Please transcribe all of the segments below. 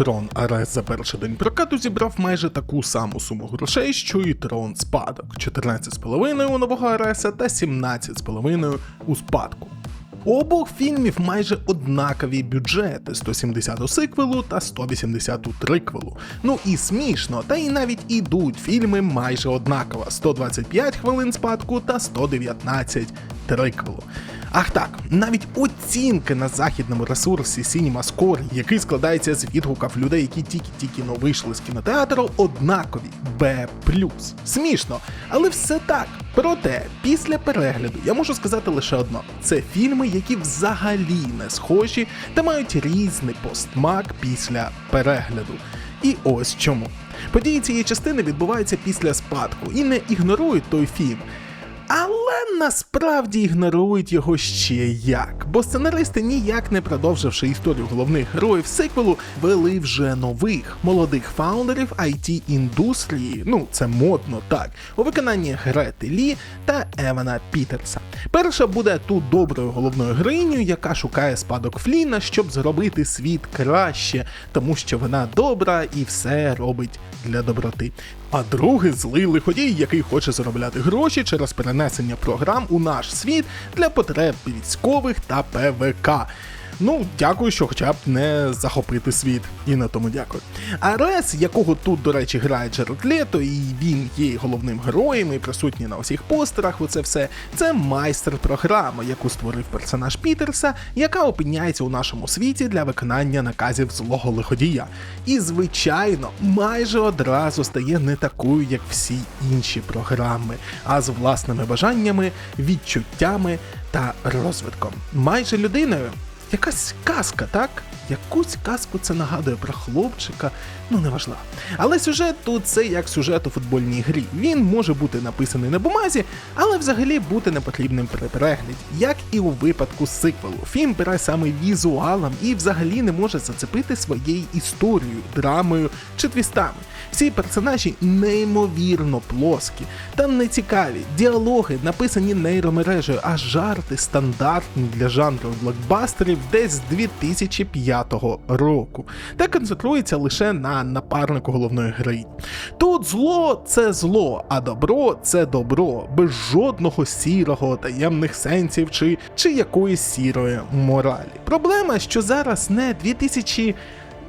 Трон Арес за перший день прокату зібрав майже таку саму суму грошей, що і Трон Спадок 14,5 у нового Ареса та 17,5 у спадку. У обох фільмів майже однакові бюджети 170 у сиквелу та 180 у триквелу. Ну і смішно, та й навіть ідуть фільми майже однаково: 125 хвилин спадку та 119 триквелу. Ах так, навіть оцінки на західному ресурсі CinemaScore, який складається з відгуків людей, які тільки-тільки но вийшли з кінотеатру, однакові B+. Смішно, але все так. Проте, після перегляду я можу сказати лише одно: це фільми, які взагалі не схожі та мають різний постмак після перегляду. І ось чому. Події цієї частини відбуваються після спадку і не ігнорують той фільм. Але насправді ігнорують його ще як, бо сценаристи, ніяк не продовживши історію головних героїв сиквелу, вели вже нових молодих фаундерів it індустрії, ну це модно так, у виконанні Грети Лі та Евана Пітерса. Перша буде тут доброю головною героїнею, яка шукає спадок Фліна, щоб зробити світ краще, тому що вона добра і все робить для доброти. А другий злий лиходій, який хоче заробляти гроші через перенесення програм у наш світ для потреб військових та ПВК. Ну, дякую, що хоча б не захопити світ. І на тому дякую. Арес, якого тут, до речі, грає Джеред Лето, і він є головним героєм і присутній на усіх постерах. Оце все це майстер програми, яку створив персонаж Пітерса, яка опиняється у нашому світі для виконання наказів злого лиходія. І, звичайно, майже одразу стає не такою, як всі інші програми, а з власними бажаннями, відчуттями та розвитком. Майже людиною якась казка, так? Якусь казку це нагадує про хлопчика, ну неважливо. Але сюжет тут це як сюжет у футбольній грі. Він може бути написаний на бумазі, але взагалі бути непотрібним при перегляді, як і у випадку сиквелу. Фільм бере саме візуалом і взагалі не може зацепити своєю історією, драмою чи твістами. Всі персонажі неймовірно плоскі та нецікаві. Діалоги написані нейромережею, а жарти стандартні для жанру блокбастерів десь з 2005 року, та концентрується лише на напарнику головної героїні. Тут зло це зло, а добро це добро, без жодного сірого, таємних сенсів чи, чи якоїсь сірої моралі. Проблема, що зараз не 2000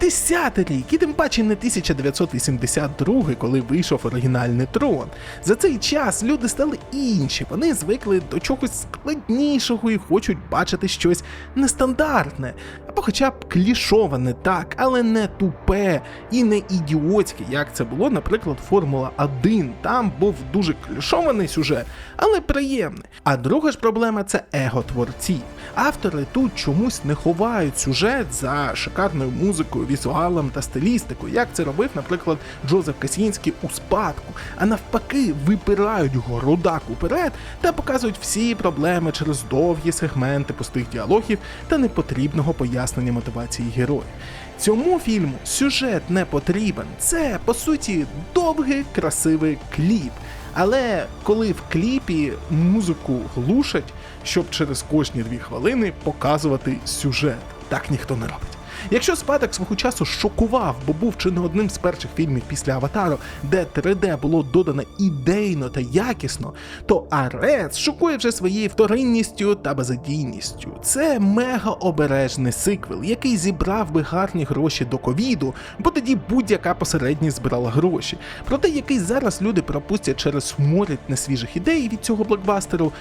Десятий рік, і тим паче не 1982, коли вийшов оригінальний трон. За цей час люди стали інші, вони звикли до чогось складнішого і хочуть бачити щось нестандартне, або хоча б клішоване так, але не тупе і не ідіотське, як це було, наприклад, Формула 1. Там був дуже клішований сюжет, але приємний. А друга ж проблема це его творців. Автори тут чомусь не ховають сюжет за шикарною музикою, візуалом та стилістикою, як це робив, наприклад, Джозеф Касінський у спадку, а навпаки, випирають городак уперед та показують всі проблеми через довгі сегменти пустих діалогів та непотрібного пояснення мотивації героїв. Цьому фільму сюжет не потрібен. Це по суті довгий красивий кліп. Але коли в кліпі музику глушать, щоб через кожні дві хвилини показувати сюжет, так ніхто не робить. Якщо спадок свого часу шокував, бо був чи не одним з перших фільмів після аватару, де 3D було додано ідейно та якісно, то Арес шокує вже своєю вторинністю та безадійністю. Це мега обережний сиквел, який зібрав би гарні гроші до ковіду, бо тоді будь-яка посередність збирала гроші. Проте який зараз люди пропустять через сморід несвіжих ідей від цього блокбастеру.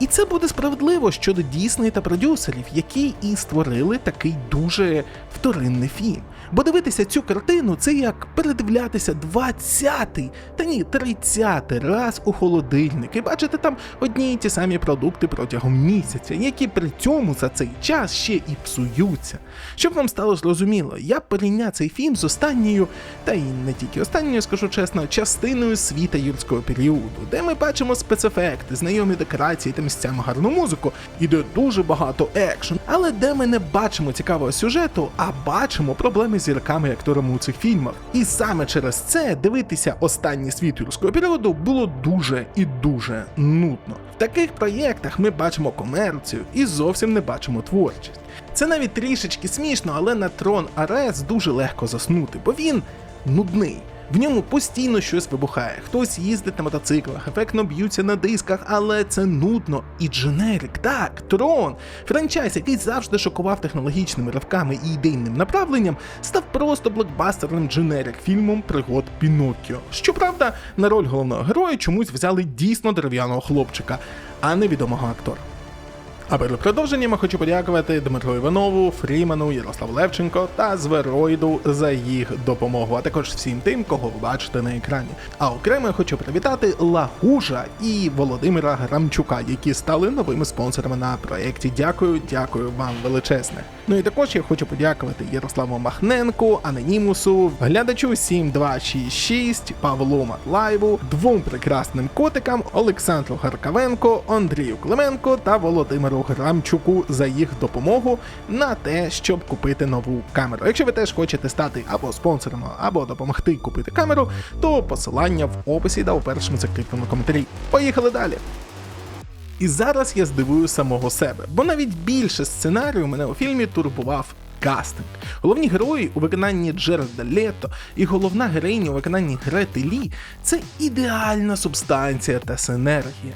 І це буде справедливо щодо Дісней та продюсерів, які і створили такий дуже вторинний фільм. Бо дивитися цю картину це як передивлятися 20-й, та ні, 30-й раз у холодильник і бачити там одні й ті самі продукти протягом місяця, які при цьому за цей час ще і псуються. Щоб вам стало зрозуміло, я порівняв цей фільм з останньою, та й не тільки останньою, скажу чесно, частиною світа юрського періоду, де ми бачимо спецефекти, знайомі декорації та місцями гарну музику, і де дуже багато екшн, але де ми не бачимо цікавого сюжету, а бачимо проблеми з зірками і акторами у цих фільмах. І саме через це дивитися останній світ юрського періоду було дуже і дуже нудно. В таких проєктах ми бачимо комерцію і зовсім не бачимо творчість. Це навіть трішечки смішно, але на трон Арес дуже легко заснути, бо він нудний. В ньому постійно щось вибухає. Хтось їздить на мотоциклах, ефектно б'ються на дисках, але це нудно і дженерик. Так, трон. Франчайз, який завжди шокував технологічними ривками і ідейним направленням, став просто блокбастерним дженерик фільмом пригод Піноккіо. Щоправда, на роль головного героя чомусь взяли дійсно дерев'яного хлопчика, а не відомого актора. А перед продовженням хочу подякувати Дмитру Іванову, Фріману, Ярославу Левченко та Звероїду за їх допомогу, а також всім тим, кого ви бачите на екрані. А окремо хочу привітати Лагужа і Володимира Грамчука, які стали новими спонсорами на проєкті. Дякую, дякую вам величезне. Ну і також я хочу подякувати Ярославу Махненку, Анонімусу, глядачу 7266, Павлу Матлаєву, двом прекрасним котикам Олександру Гаркавенко, Андрію Клименко та Володимиру Грамчуку за їх допомогу на те, щоб купити нову камеру. Якщо ви теж хочете стати або спонсором, або допомогти купити камеру, то посилання в описі та у першому закріпленому коментарі. Поїхали далі! І зараз я здивую самого себе, бо навіть більше сценарію мене у фільмі турбував кастинг. Головні герої у виконанні Джерарда Лето і головна героїня у виконанні Грети Лі це ідеальна субстанція та синергія.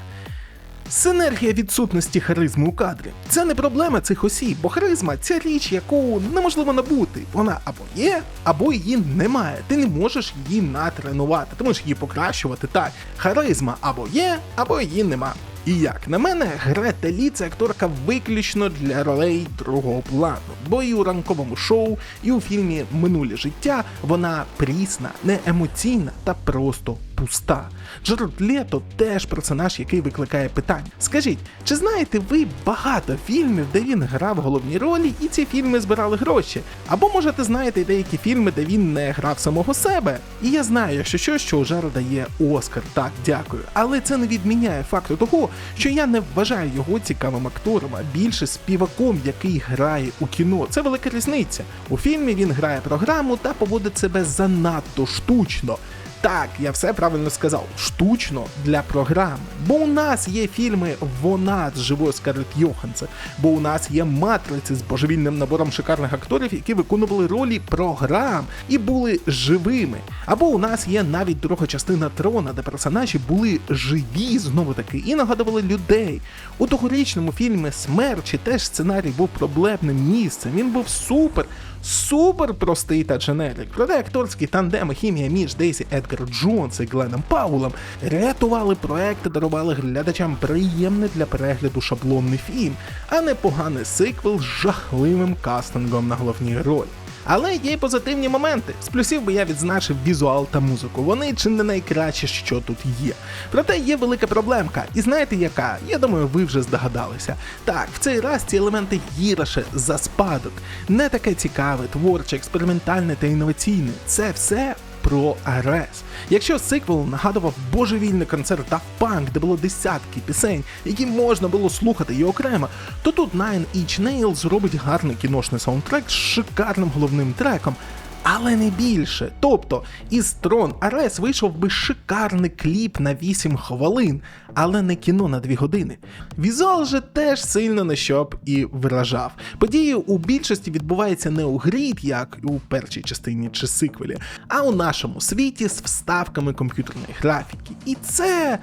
Синергія відсутності харизми у кадрі. Це не проблема цих осіб, бо харизма це річ, яку неможливо набути. Вона або є, або її немає. Ти не можеш її натренувати, ти можеш її покращувати так. Харизма або є, або її нема. І як на мене, Грета Лі це акторка виключно для ролей другого плану, бо і у ранковому шоу, і у фільмі Минуле життя вона прісна, не емоційна та просто пуста. Джерард Лето теж персонаж, який викликає питання. Скажіть, чи знаєте ви багато фільмів, де він грав головні ролі, і ці фільми збирали гроші? Або можете знаєте деякі фільми, де він не грав самого себе? І я знаю, якщо що, що у Джерарда є Оскар, так, дякую. Але це не відміняє факту того, що я не вважаю його цікавим актором, а більше співаком, який грає у кіно. Це велика різниця. У фільмі він грає програму та поводить себе занадто штучно. Так, я все правильно сказав, штучно для програми. Бо у нас є фільми Вона з живою Скарлетт Йоханссон, бо у нас є матриці з божевільним набором шикарних акторів, які виконували ролі програм і були живими. Або у нас є навіть друга частина трона, де персонажі були живі знову таки і нагадували людей. У тогорічному фільмі Смерчі теж сценарій був проблемним місцем. Він був супер. Супер простий та дженерик. Проте акторський тандем хімія між Дейсі Едгар Джонс і Гленом Паулом рятували проект дарували глядачам приємний для перегляду шаблонний фільм, а не поганий сиквел з жахливим кастингом на головній ролі. Але є й позитивні моменти. З плюсів би я відзначив візуал та музику. Вони чи не найкраще, що тут є. Проте є велика проблемка. І знаєте яка? Я думаю, ви вже здогадалися. Так, в цей раз ці елементи гірше за спадок. Не таке цікаве, творче, експериментальне та інноваційне. Це все про Арес. Якщо сиквел нагадував божевільний концерт Daft Punk, де було десятки пісень, які можна було слухати і окремо, то тут Nine Inch Nails зробить гарний кіношний саундтрек з шикарним головним треком. Але не більше. Тобто, із Трон Арес вийшов би шикарний кліп на 8 хвилин, але не кіно на 2 години. Візуал же теж сильно не щоб і вражав. Події у більшості відбуваються не у грі, як у першій частині чи сиквелі, а у нашому світі з вставками комп'ютерної графіки. І це.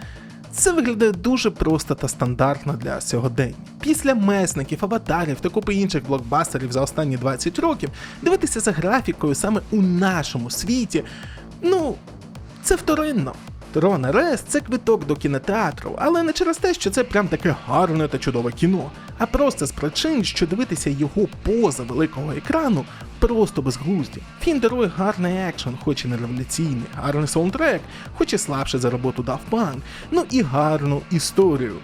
Це виглядає дуже просто та стандартно для сьогодення. Після месників, аватарів та купи інших блокбастерів за останні 20 років дивитися за графікою саме у нашому світі. Ну, це вторинно. Трон Рес це квиток до кінотеатру, але не через те, що це прям таке гарне та чудове кіно, а просто з причин, що дивитися його поза великого екрану просто безглузді. Фільм дарує гарний екшен, хоч і не революційний, гарний саундтрек, хоч і слабше за роботу Daft Punk, ну і гарну історію.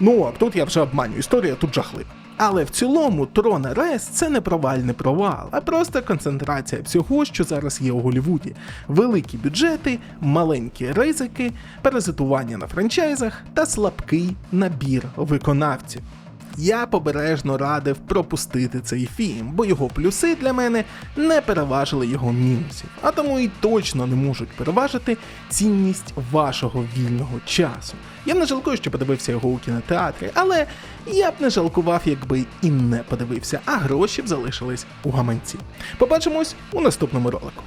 Ну, а тут я вже обманю, історія тут жахлива. Але в цілому Трон Рес це не провальний провал, а просто концентрація всього, що зараз є у Голлівуді. Великі бюджети, маленькі ризики, паразитування на франчайзах та слабкий набір виконавців. Я побережно радив пропустити цей фільм, бо його плюси для мене не переважили його мінусів, а тому і точно не можуть переважити цінність вашого вільного часу. Я не жалкую, що подивився його у кінотеатрі, але я б не жалкував, якби і не подивився, а гроші б залишились у гаманці. Побачимось у наступному ролику.